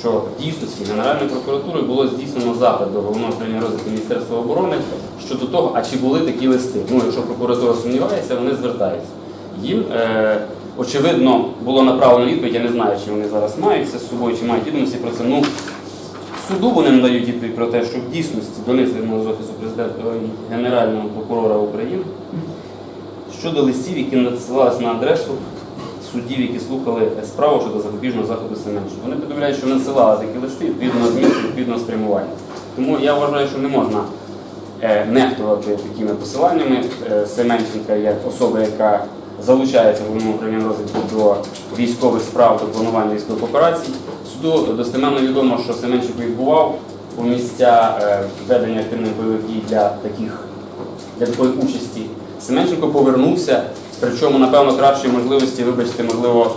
що в дійсності Генеральною прокуратурою було здійснено запит до головного управління розвитку Міністерства оборони щодо того, а чи були такі листи. Ну, якщо прокуратура сумнівається, вони звертаються. Їм е, очевидно було направлено відповідь. Я не знаю, чи вони зараз мають це з собою, чи мають відомості про це. Ну суду вони надають відповідь про те, що в дійсності донесено з офісу президента Генерального прокурора України щодо листів, які надсилалися на адресу суддів, які слухали справу щодо запобіжного заходу Семенченка. Вони повідомляють, що надсилали такі листи відповідно змісту, відповідно спрямування. Тому я вважаю, що не можна е, нехтувати такими посиланнями е, Семенченка як особи, яка залучається в управлінні розвитку до військових справ, до планування військових операцій. Суду достеменно відомо, що Семенченко відбував у місця е, ведення активних бойових дій для таких для такої участі. Семенченко повернувся, причому, напевно, кращої можливості, вибачте, можливо,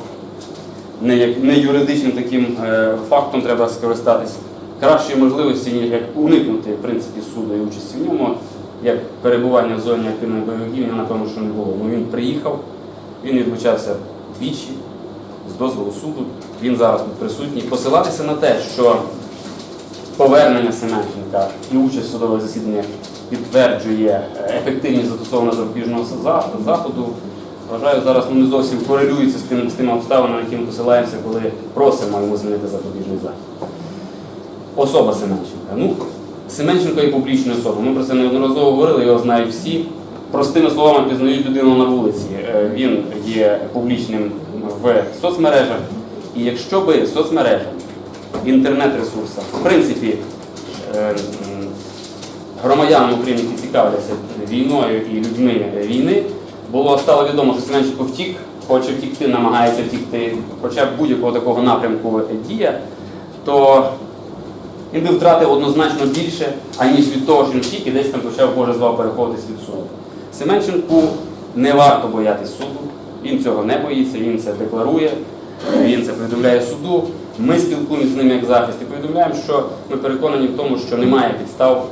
не, не юридичним таким е, фактом треба скористатись. Кращої можливості, ніж як уникнути в принципі, суду і участі в ньому, як перебування в зоні активної бойових дій, напевно, що не було. Ну, він приїхав, він відлучався двічі з дозволу суду, він зараз тут присутній. Посилатися на те, що повернення Семенченка і участь в судових засіданнях підтверджує е, ефективність застосованого запобіжного заходу. Вважаю, зараз ну, не зовсім корелюється з тим з тими обставинами, які ми посилаємося, коли просимо йому змінити запобіжний захід. Особа Семенченка. Ну, Семенченко є публічною особою. Ми про це неодноразово говорили, його знають всі. Простими словами пізнають людину на вулиці. Е, Він є публічним в соцмережах. І якщо би соцмережа, інтернет-ресурсах, в принципі, е, громадянам України, які цікавляться війною і людьми війни, було стало відомо, що Семенченко втік, хоче втікти, намагається втікти, хоча б будь-якого такого напрямку дія, то він би втратив однозначно більше, аніж від того, що він втік і десь там почав Боже звав переходитись від суду. Семенченку не варто боятись суду, він цього не боїться, він це декларує, він це повідомляє суду. Ми спілкуємося з ним як захист і повідомляємо, що ми переконані в тому, що немає підстав.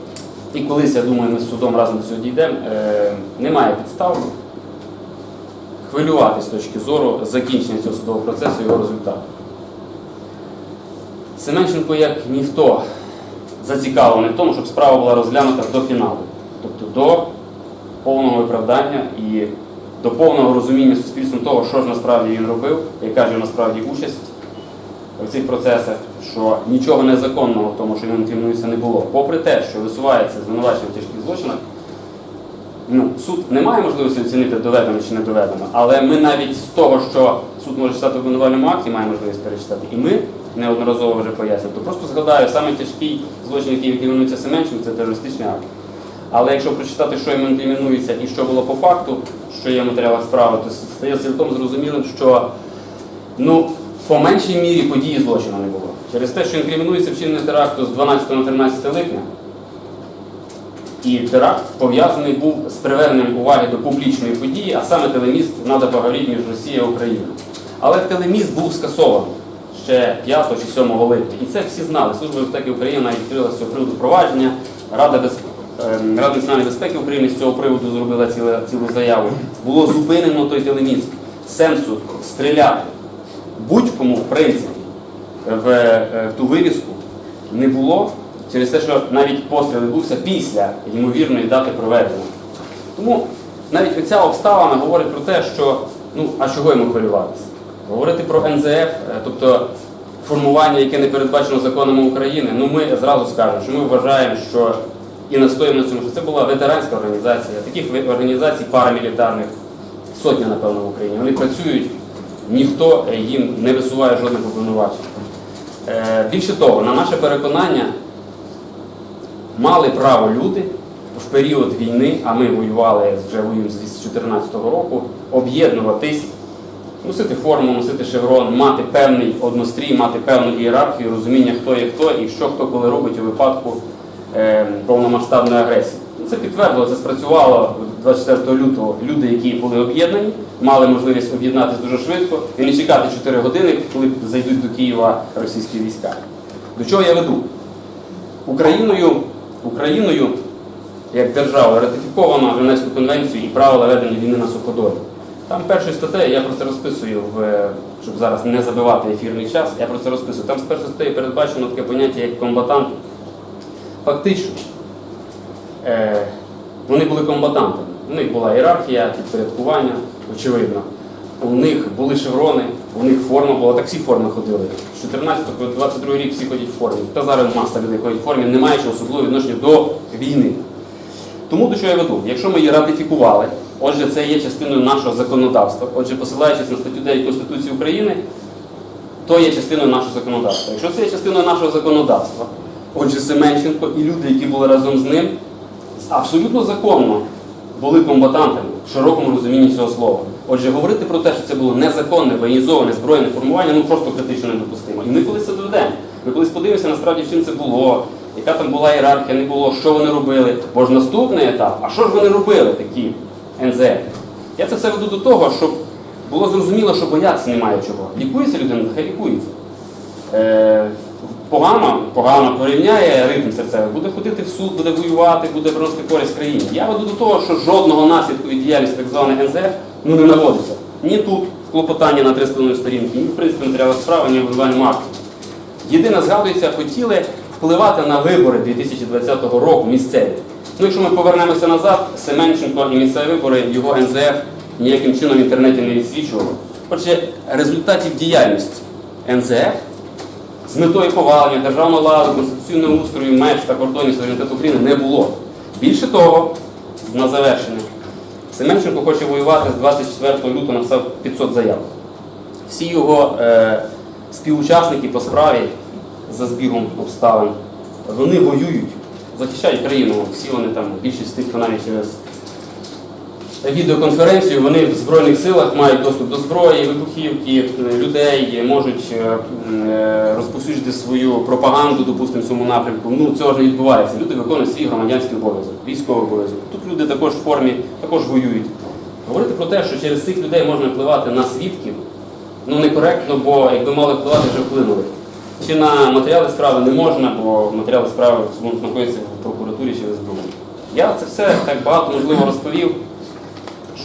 І колись, я думаю, ми з судом разом до цього дійдемо, е, немає підстав хвилювати з точки зору закінчення цього судового процесу і його результату. Семенченко, як ніхто, зацікавлений в тому, щоб справа була розглянута до фіналу, тобто до повного виправдання і до повного розуміння суспільством того, що ж насправді він робив, яка ж насправді участь в цих процесах, що нічого незаконного в тому, що він інкримінується, не було. Попри те, що висувається звинувачення в тяжких злочинах, ну, суд не має можливості оцінити, доведено чи не доведено, але ми навіть з того, що суд може читати в обвинувальному акті, маємо можливість перечитати. І ми неодноразово вже пояснюємо. То просто згадаю, саме тяжкий злочин, який інкримінується Семенченко, це терористичний акт. Але якщо прочитати, що йому інкримінується і що було по факту, що є в матеріалах справи, то стає цілком зрозумілим, що ну, по меншій мірі події злочину не було. Через те, що інкримінується вчинення теракту з 12 на 13 липня, і теракт пов'язаний був з приверненням уваги до публічної події, а саме телеміст «Надо поговорити між Росією і Україною. Але телеміст був скасований ще 5 чи 7 липня. І це всі знали. Служба безпеки України навіть відкрила з цього приводу провадження. Рада, без... ем, Рада національної безпеки України з цього приводу зробила цілу, цілу заяву. Було зупинено той телеміст. Сенсу стріляти будь-кому, в принципі, в, е, в ту вивіску не було через те, що навіть постріл відбувся після ймовірної дати проведення. Тому навіть оця обставина говорить про те, що ну а чого йому хвилюватися? Говорити про НЗФ, е, тобто формування, яке не передбачено законами України, ну ми зразу скажемо, що ми вважаємо, що і настоїмо на цьому, що це була ветеранська організація, таких організацій парамілітарних сотня, напевно, в Україні. Вони працюють, ніхто їм не висуває жодних обвинувачень. Е, Більше того, на наше переконання, мали право люди в період війни, а ми воювали вже воюємо з 2014 року, об'єднуватись, носити форму, носити шеврон, мати певний однострій, мати певну ієрархію, розуміння, хто є хто і що хто коли робить у випадку е, повномасштабної агресії. Це підтвердило, це спрацювало 24 лютого. Люди, які були об'єднані, мали можливість об'єднатися дуже швидко і не чекати 4 години, коли зайдуть до Києва російські війська. До чого я веду? Україною, Україною як держава ратифіковано Женевську конвенцію і правила ведення війни на суходолі. Там першою статтею, я про це розписую в щоб зараз не забивати ефірний час, я про це розписую. Там з першої статті передбачено таке поняття, як комбатант. Фактично, е, вони були комбатантами. У них була ієрархія, підпорядкування, очевидно. У них були шеврони, у них форма була, так всі форми ходили. З 14 по 22 рік всі ходять в формі. Та зараз маса людей ходять в формі, не маючи особливого відношення до війни. Тому до чого я веду? Якщо ми її ратифікували, отже, це є частиною нашого законодавства. Отже, посилаючись на статтю 9 Конституції України, то є частиною нашого законодавства. Якщо це є частиною нашого законодавства, отже, Семенченко і люди, які були разом з ним, абсолютно законно були комбатантами в широкому розумінні цього слова. Отже, говорити про те, що це було незаконне, воєнізоване збройне формування, ну просто критично недопустимо. І ми колись це доведемо. Ми колись подивимося насправді, чим це було, яка там була ієрархія, не було, що вони робили. Бо ж наступний етап, а що ж вони робили такі НЗФ? Я це все веду до того, щоб було зрозуміло, що боятися немає чого. Лікується людина, нехай лікується. Е, погано, погано порівняє ритм серцевий, буде ходити в суд, буде воювати, буде приносити користь країні. Я веду до того, що жодного наслідку від діяльності так званих НЗФ ну, не наводиться. Ні тут в клопотанні на 3,5 сторінки, ні в принципі матеріалу справи, ні в обвинувальному акті. Єдине, згадується, хотіли впливати на вибори 2020 року місцеві. Ну, якщо ми повернемося назад, Семенченко і місцеві вибори його НЗФ ніяким чином в інтернеті не відсвічували. Отже, результатів діяльності НЗФ з метою повалення державного ладу, конституційного устрою, меж та кордонів суверенітету України не було. Більше того, на завершення, Семенченко хоче воювати з 24 лютого написав 500 заяв. Всі його е, співучасники по справі за збігом обставин, вони воюють, захищають країну. Всі вони там, більшість тих, хто навіть через відеоконференцію, вони в Збройних силах мають доступ до зброї, вибухівки, е, людей, можуть е, е, розповсюджувати свою пропаганду, допустимо, в цьому напрямку. Ну, цього ж не відбувається. Люди виконують свій громадянський обов'язок, військовий обов'язок. Тут люди також в формі, також воюють. Говорити про те, що через цих людей можна впливати на свідків, ну некоректно, бо якби мали впливати, вже вплинули. Чи на матеріали справи не можна, бо матеріали справи знаходяться в прокуратурі чи в СБУ. Я це все так багато можливо розповів,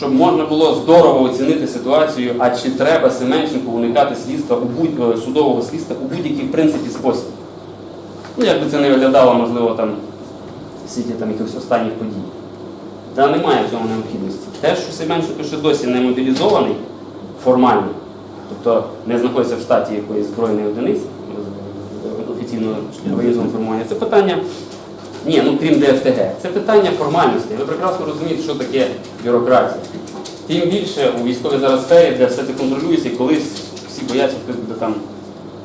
щоб можна було здорово оцінити ситуацію, а чи треба Семенченку уникати слідства у будь е, судового слідства у будь-який принципі спосіб. Ну, як би це не виглядало, можливо, там в світі там якихось останніх подій. Та немає в цьому необхідності. Те, що Семенченко ще досі не мобілізований формально, тобто не знаходиться в штаті якоїсь збройної одиниці офіційного воєнного формування, це питання, ні, ну крім ДФТГ, це питання формальності. Ви прекрасно розумієте, що таке бюрократія. Тим більше у військовій зараз сфері, де все це контролюється, і колись всі бояться, хтось буде там,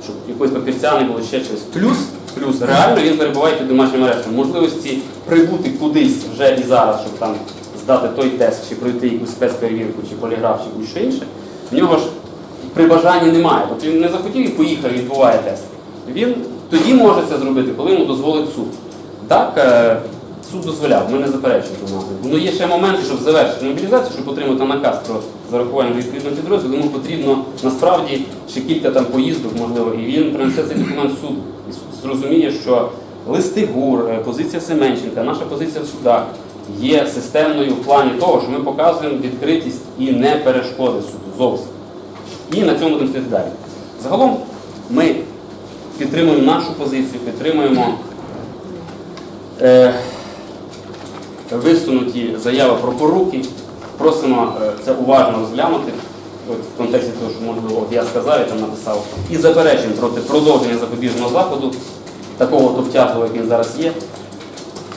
щоб якогось папірця не було ще щось. Плюс, плюс, реально він перебуває під домашнім арештом. Можливості прибути кудись вже і зараз, щоб там здати той тест, чи пройти якусь спецперевірку, чи поліграф, чи будь-що інше, в нього ж при бажанні немає. Тобто він не захотів і поїхав, відбуває тест. Він тоді може це зробити, коли йому дозволить суд. Так, е, суд дозволяв, ми не заперечуємо цього напрямку. Ну є ще моменти, щоб завершити мобілізацію, щоб отримати наказ про зарахування відповідного підрозділу, йому потрібно насправді ще кілька там поїздок, можливо, і він принесе цей документ в суд. І суд зрозуміє, що листи ГУР, е, позиція Семенченка, наша позиція в судах є системною в плані того, що ми показуємо відкритість і не перешкоди суду зовсім. І на цьому будемо стояти далі. Загалом ми підтримуємо нашу позицію, підтримуємо е, висунуті заяви про поруки. Просимо е, це уважно розглянути от, в контексті того, що можливо я сказав, я там написав, і заперечуємо проти продовження запобіжного заходу, такого товтятого, як він зараз є.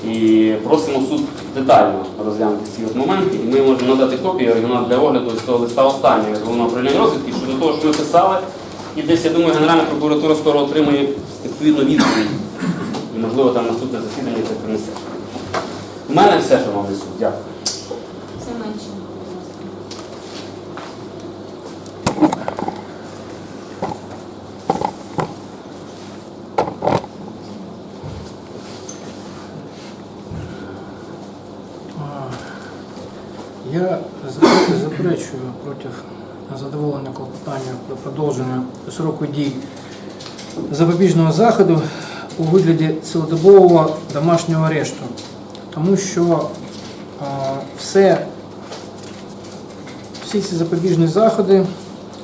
І просимо суд детально розглянути ці от моменти. І ми можемо надати копію оригінал для огляду з того листа останнього від головного управління розвідки щодо того, що ми писали. І десь, я думаю, Генеральна прокуратура скоро отримає відповідну відповідь. І, можливо, там наступне засідання. У мене все, шановний суд. Дякую. Ласка. А, Я заперечую проти задоволення клопотання про продовження сроку дій запобіжного заходу у вигляді цілодобового домашнього арешту, тому що все, всі ці запобіжні заходи,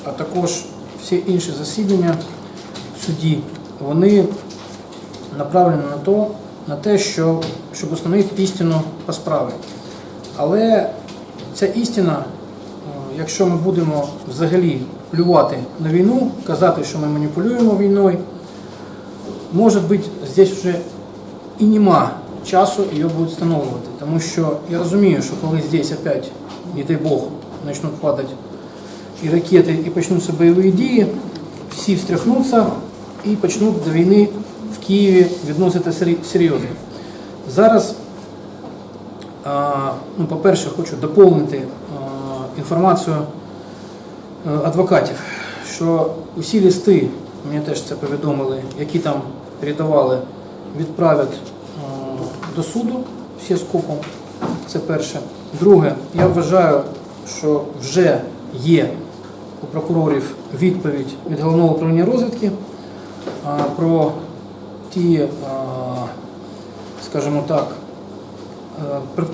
а також всі інші засідання в суді, вони направлені на, то, на те, що, щоб встановити істину по справі. Але ця істина, е, якщо ми будемо взагалі плювати на війну, казати, що ми маніпулюємо війною, може бути, здесь вже і нема часу її будуть встановлювати. Тому що я розумію, що коли здесь опять, не дай Бог, почнуть падати і ракети, і почнуться бойові дії, всі встряхнуться і почнуть до війни в Києві відносити сері- серйозно. Зараз, ну, по-перше, хочу доповнити інформацію е, адвокатів, що усі листи, мені теж це повідомили, які там передавали, відправлять до суду всі скопом. Це перше. Друге, я вважаю, що вже є у прокурорів відповідь від головного управління розвідки про ті, скажімо так,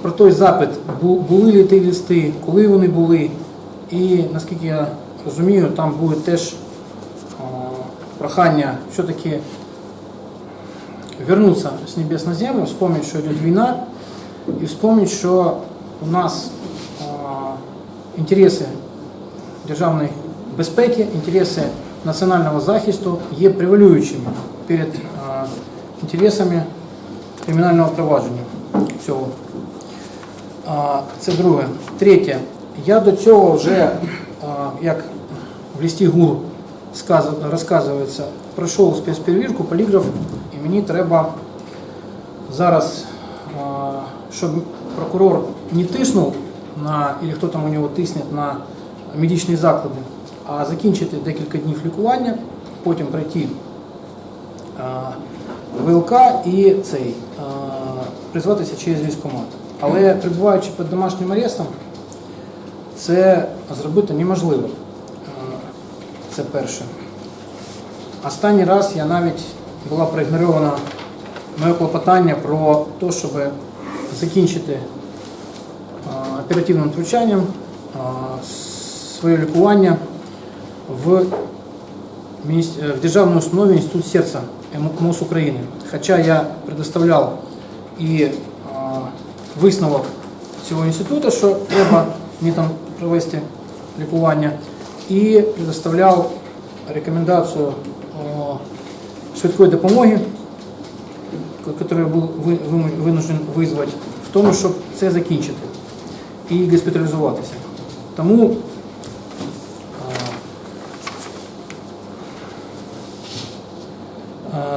про, той запит, були ли ті листи, коли вони були, і наскільки я розумію, там буде теж прохання все-таки вернуться с небес на землю, вспомнить, что идет война, и вспомнить, что у нас а, інтереси державної безпеки, інтереси національного захисту є превалюючими перед а, інтересами кримінального провадження цього. Це друге. Третє. Я до цього вже, а, як в листі ГУР розказується, пройшов спецперевірку, поліграф, мені треба зараз, щоб прокурор не тиснув на, і хто там у нього тисне на медичні заклади, а закінчити декілька днів лікування, потім пройти ВЛК і цей призватися через військкомат. Але перебуваючи під домашнім арестом, це зробити неможливо. Це перше. Останній раз я навіть була проігнорована моє клопотання про те, щоб закінчити оперативним втручанням своє лікування в, в державній установі Інститут серця МОЗ України. Хоча я предоставляв і висновок цього інституту, що треба мені там провести лікування, і предоставляв рекомендацію швидкої допомоги, яку був винужден визвати, в тому, щоб це закінчити і госпіталізуватися. Тому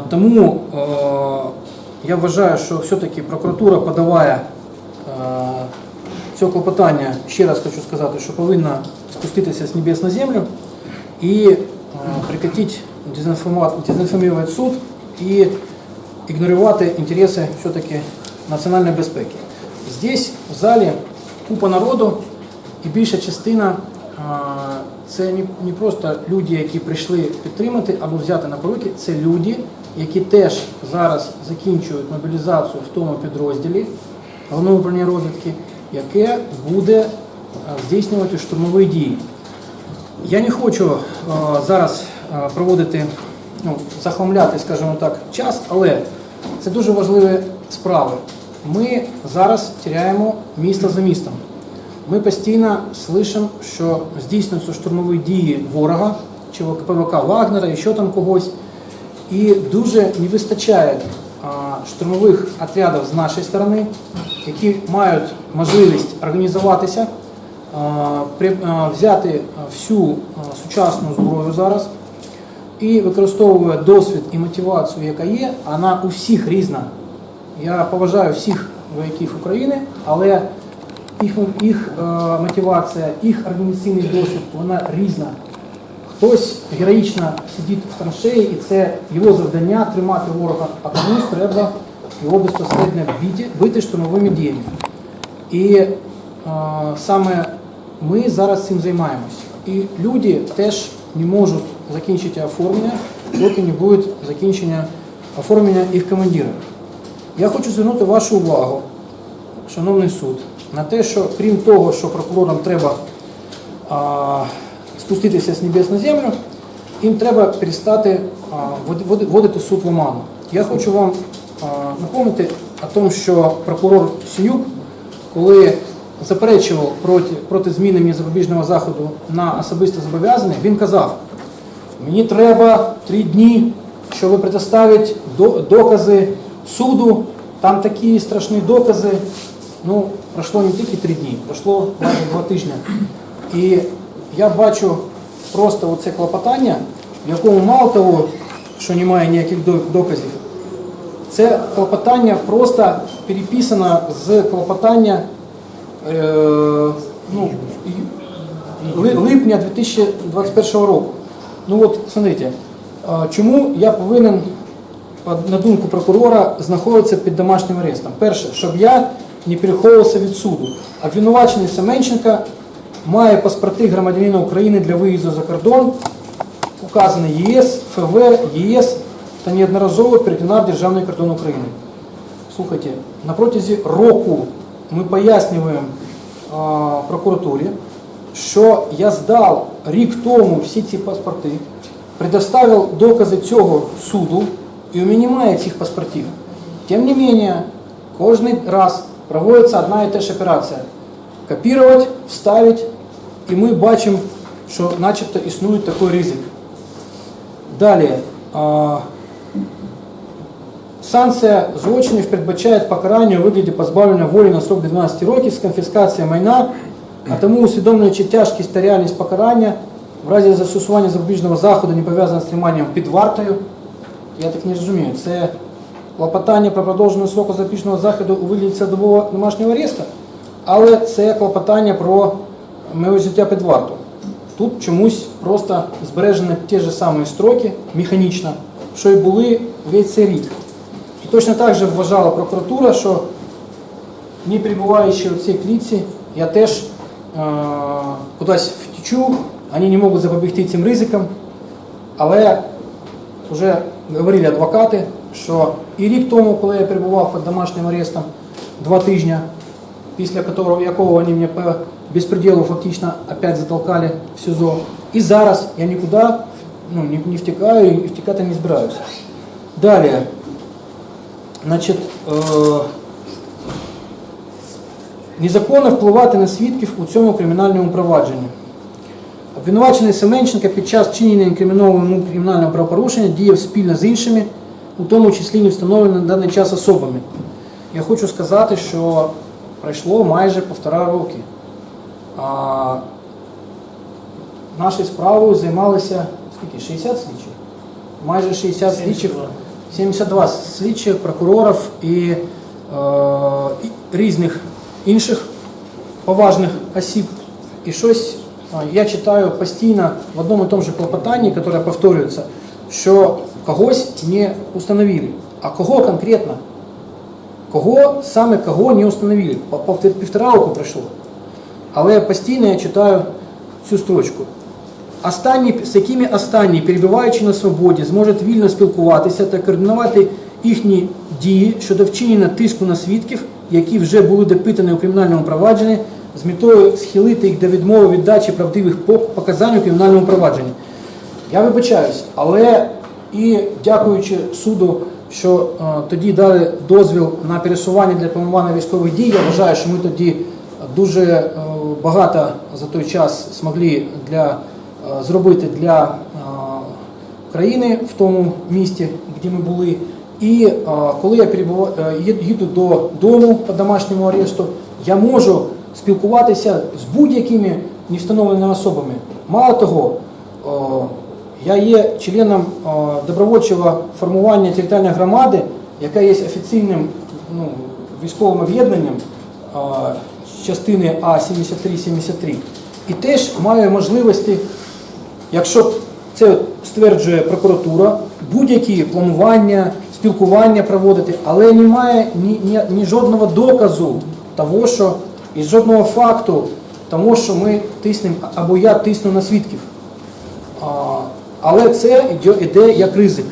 Тому я вважаю, що все-таки прокуратура подаває це клопотання, ще раз хочу сказати, що повинна спуститися з небес на землю і прекратити дезінформувати, суд і ігнорувати інтереси все-таки національної безпеки. Здесь в залі купа народу і більша частина це не, просто люди, які прийшли підтримати або взяти на поруки, це люди, які теж зараз закінчують мобілізацію в тому підрозділі головного управління розвідки, яке буде здійснювати штурмові дії. Я не хочу зараз проводити, ну, захламляти, скажімо так, час, але це дуже важливі справи. Ми зараз теряємо місто за містом. Ми постійно слышимо, що здійснюються штурмові дії ворога, чи ПВК Вагнера, і що там когось. І дуже не вистачає а, штурмових отрядів з нашої сторони, які мають можливість організуватися, а, при- а, взяти всю а, сучасну зброю зараз і використовує досвід і мотивацію, яка є, вона у всіх різна. Я поважаю всіх вояків України, але їх, їх е, мотивація, їх організаційний досвід, вона різна. Хтось героїчно сидить в траншеї, і це його завдання тримати ворога, а комусь треба його безпосередньо бити, бити штурмовими діями. І е, саме ми зараз цим займаємось. І люди теж не можуть закінчити оформлення, доки не буде закінчення оформлення їх командира. Я хочу звернути вашу увагу, шановний суд, на те, що крім того, що прокурорам треба а, спуститися з небес на землю, їм треба перестати а, ввод- ввод- вводити суд в оману. Я хочу вам а, напомнити о тому, що прокурор Синюк, коли заперечував проти, проти зміни запобіжного заходу на особисте зобов'язання, він казав, мені треба три дні, щоб предоставити докази суду, там такі страшні докази. Ну, пройшло не тільки три дні, пройшло майже два тижні. І я бачу просто оце клопотання, в якому мало того, що немає ніяких доказів, це клопотання просто переписано з клопотання е, ну, липня 2021 року. Ну от, смотрите, чому я повинен, на думку прокурора, знаходитися під домашнім арестом? Перше, щоб я не переховувався від суду. Обвинувачений Семенченка має паспорти громадянина України для виїзду за кордон, указаний ЄС, ФВ, ЄС та неодноразово перетинав державний кордон України. Слухайте, на протязі року ми пояснюємо прокуратурі, що я здав рік тому всі ці паспорти, предоставив докази цього суду, і у мене немає цих паспортів. Тим не менее, кожен раз проводиться одна і та ж операція. Копірувати, вставити, і ми бачимо, що начебто існує такий ризик. Далі. а, Санкція злочинів передбачає покарання у вигляді позбавлення волі на срок до 12 років з конфіскацією майна, А тому усвідомлюючи тяжкість та реальність покарання в разі застосування запобіжного заходу, не пов'язаного з триманням під вартою. Я так не розумію, це клопотання про продовження сроку запобіжного заходу у вигляді цілодобового домашнього ареста, але це клопотання про моє життя під варту. Тут чомусь просто збережені ті ж самі строки механічно, що й були весь цей рік. І точно так же вважала прокуратура, що не перебуваючи в цій клітці, я теж кудись втічу, вони не можуть запобігти цим ризикам. Але вже говорили адвокати, що і рік тому, коли я перебував під домашнім арестом два тижні, після якого, якого вони мене по безпреділу фактично опять затолкали в СІЗО. І зараз я нікуди ну, не, не втікаю і втікати не збираюся. Далі. Значить, е, незаконно впливати на свідків у цьому кримінальному провадженні. Обвинувачений Семенченка під час чинення інкримінованого кримінального правопорушення діяв спільно з іншими, у тому числі не встановленими на даний час особами. Я хочу сказати, що пройшло майже півтора роки. А нашою справою займалися скільки? 60 слідчих? Майже 60 слідчих. 72 слідчих, прокурорів і, е, і різних інших поважних осіб. І щось я читаю постійно в одному і тому же клопотанні, яке повторюється, що когось не установили. А кого конкретно? Кого саме кого не установили? Півтора року пройшло. Але постійно я читаю цю строчку. Останні, з якими останні, перебуваючи на свободі, зможуть вільно спілкуватися та координувати їхні дії щодо вчинення тиску на свідків, які вже були допитані у кримінальному провадженні, з метою схилити їх до відмови від дачі правдивих показань у кримінальному провадженні. Я вибачаюсь, але і дякуючи суду, що е, тоді дали дозвіл на пересування для планування військових дій, я вважаю, що ми тоді дуже е, багато за той час змогли для, е, зробити для е, країни в тому місті, де ми були. І е, коли я перебува- е, їду додому по домашньому арешту, я можу спілкуватися з будь-якими невстановленими особами. Мало того, е, я є членом добровольчого формування територіальної громади, яка є офіційним ну, військовим об'єднанням частини А-73-73. І теж маю можливості Якщо це стверджує прокуратура, будь-які планування, спілкування проводити, але немає ні, ні, ні жодного доказу того, що і жодного факту тому, що ми тиснемо або я тисну на свідків. А, але це йде, як ризик.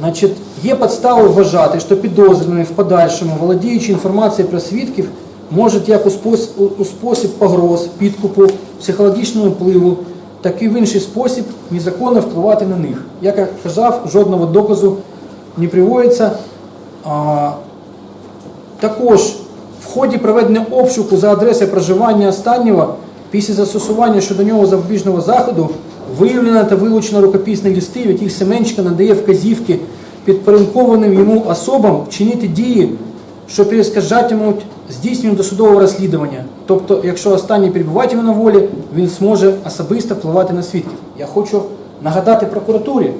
Значить, є підстави вважати, що підозрюваний в подальшому, володіючи інформацією про свідків, можуть як у спосіб погроз, підкупу, психологічного впливу так і в інший спосіб незаконно впливати на них. Як я казав, жодного доказу не приводиться. Також в ході проведення обшуку за адресою проживання останнього після застосування щодо нього запобіжного заходу виявлено та вилучено рукописні листи, в яких Семенченко надає вказівки підпорядкованим йому особам вчинити дії, що перешкоджатимуть здійсненню досудового розслідування. Тобто, якщо останній перебуватиме на волі, він зможе особисто впливати на свідків. Я хочу нагадати прокуратурі,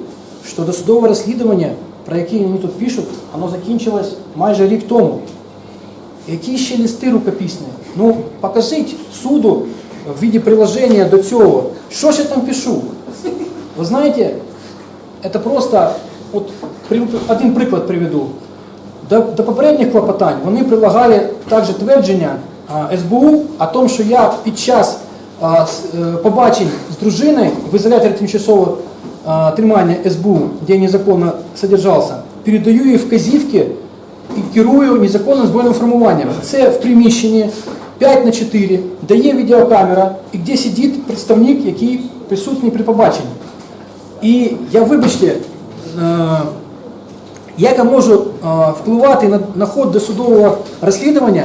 що досудове розслідування, про яке вони тут пишуть, воно закінчилось майже рік тому. Які ще листи рукописні? Ну, покажіть суду в виде приложения до цього. Що ж я там пишу? Ви знаєте, це просто, от один приклад приведу. До, до попередніх клопотань вони прилагали також твердження а, СБУ о том, що я під час а, с- е, побачень з дружиною в ізоляторі тимчасового а, тримання СБУ, де я незаконно содержався, передаю їй вказівки і керую незаконним збройним формуванням. Це в приміщенні 5 на 4, де є відеокамера, і де сидить представник, який присутній при побаченні. І я, вибачте, е, як я можу е, впливати на, на ход досудового розслідування,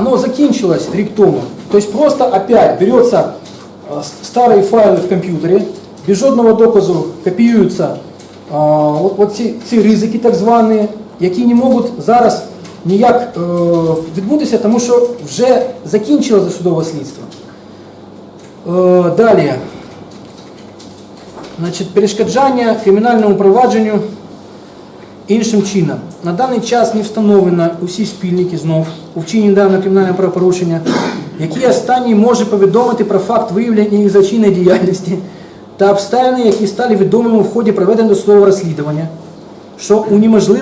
оно закінчилось рік тому. Тобто просто опять берется э, с- старые файли в комп'ютері, Без жодного доказу копіюються а, от, от ці, ці ризики так звані, які не можуть зараз ніяк е, відбутися, тому що вже закінчилось досудове слідство. Е, далі. Значить, перешкоджання кримінальному провадженню іншим чином. На даний час не встановлено усі спільники знов у вчиненні даного кримінального правопорушення, які останній може повідомити про факт виявлення їх злочинної діяльності та обставини, які стали відомими в ході проведення досудового розслідування, що унеможливо